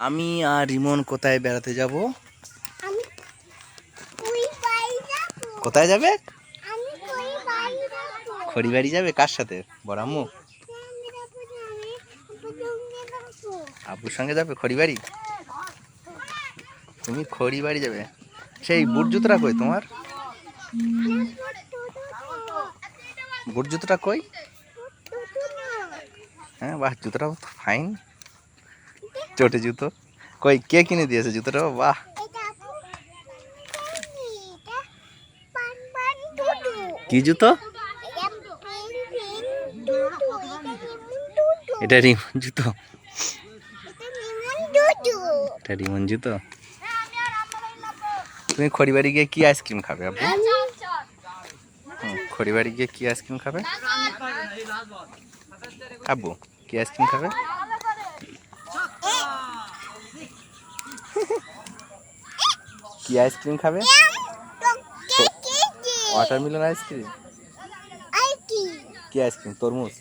আমি আর রিমন কোথায় বেড়াতে যাব? বাড়ি কোথায় যাবে? ওই বাড়ি খড়িবাড়ি যাবে? কার সাথে? বড়ামু আমি সঙ্গে যাব যাবে খড়িবাড়ি তুমি খড়িবাড়ি যাবে। সেই বুট জুতোটা কই তোমার? বুট জুতোটা কই? হ্যাঁ বাহ জুতোটা ফাইন চটে জুতো। কই কে কিনে দিয়েছে জুতোটা? বাহ। কি জুতো? এটা রিমন জুতো। এটা রিমন জুতো। তুমি খড়িবাড়ি গিয়ে কি আইসক্রিম খাবে আব্বু? হুম, খড়িবাড়ি গিয়ে কি আইসক্রিম খাবে? আব্বু কি আইসক্রিম খাবে? কি আইসক্রিম খাবে ওয়াটারমেলন আইসক্রিম কি আইসক্রিম তরমুজ